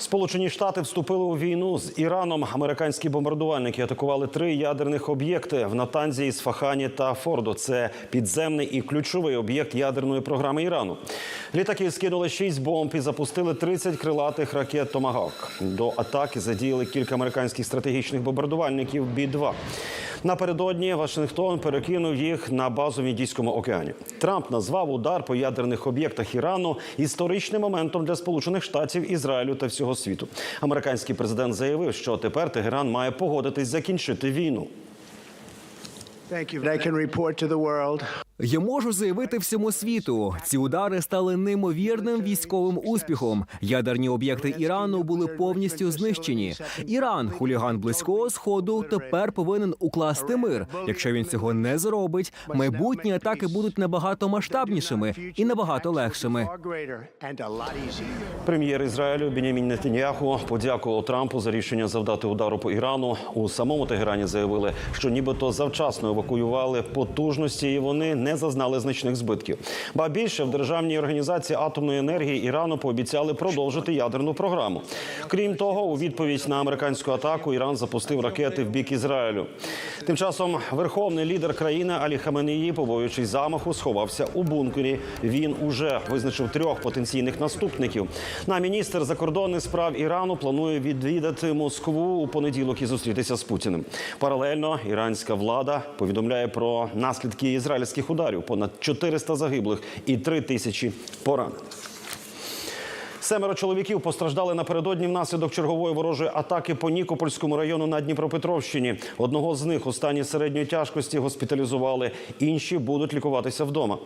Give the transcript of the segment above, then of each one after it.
Сполучені Штати вступили у війну з Іраном. Американські бомбардувальники атакували три ядерних об'єкти в Натанзі, Ісфахані та Фордо. Це підземний і ключовий об'єкт ядерної програми Ірану. Літаки скинули шість бомб і запустили 30 крилатих ракет Томагавк. До атаки задіяли кілька американських стратегічних бомбардувальників Бі-2. Напередодні Вашингтон перекинув їх на базу в Індійському океані. Трамп назвав удар по ядерних об'єктах Ірану історичним моментом для Сполучених Штатів, Ізраїлю та всього світу. Американський президент заявив, що тепер Тегеран має погодитись закінчити війну. Я можу заявити всьому світу, ці удари стали неймовірним військовим успіхом. Ядерні об'єкти Ірану були повністю знищені. Іран, хуліган близького сходу, тепер повинен укласти мир. Якщо він цього не зробить, майбутні атаки будуть набагато масштабнішими і набагато легшими. Прем'єр Ізраїлю Бенямін Нетаньяху подякував Трампу за рішення завдати удару по Ірану. У самому Тегерані заявили, що нібито завчасно евакуювали потужності, і вони не зазнали значних збитків. Ба більше в державній організації атомної енергії Ірану пообіцяли продовжити ядерну програму. Крім того, у відповідь на американську атаку Іран запустив ракети в бік Ізраїлю. Тим часом верховний лідер країни Алі Хаменеї, побоюючись замаху, сховався у бункері. Він уже визначив трьох потенційних наступників. На міністр закордонних справ Ірану планує відвідати Москву у понеділок і зустрітися з Путіним. Паралельно іранська влада повідомляє про наслідки ізраїльських ударів: понад 400 загиблих і 3 тисячі поранених. Семеро чоловіків постраждали напередодні внаслідок чергової ворожої атаки по Нікопольському району на Дніпропетровщині. Одного з них у стані середньої тяжкості госпіталізували, інші будуть лікуватися вдома.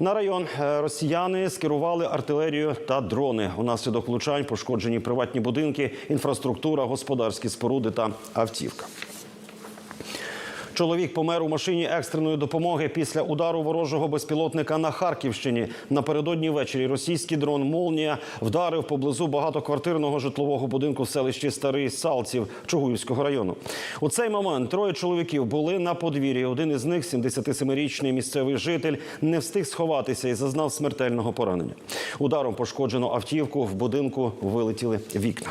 На район е, росіяни скерували артилерію та дрони. Унаслідок влучань пошкоджені приватні будинки, інфраструктура, господарські споруди та автівка. Чоловік помер у машині екстреної допомоги після удару ворожого безпілотника на Харківщині. Напередодні ввечері російський дрон Молнія вдарив поблизу багатоквартирного житлового будинку в селищі Старий Салців Чугуївського району. У цей момент троє чоловіків були на подвір'ї. Один із них, 77-річний місцевий житель, не встиг сховатися і зазнав смертельного поранення. Ударом пошкоджено автівку. В будинку вилетіли вікна.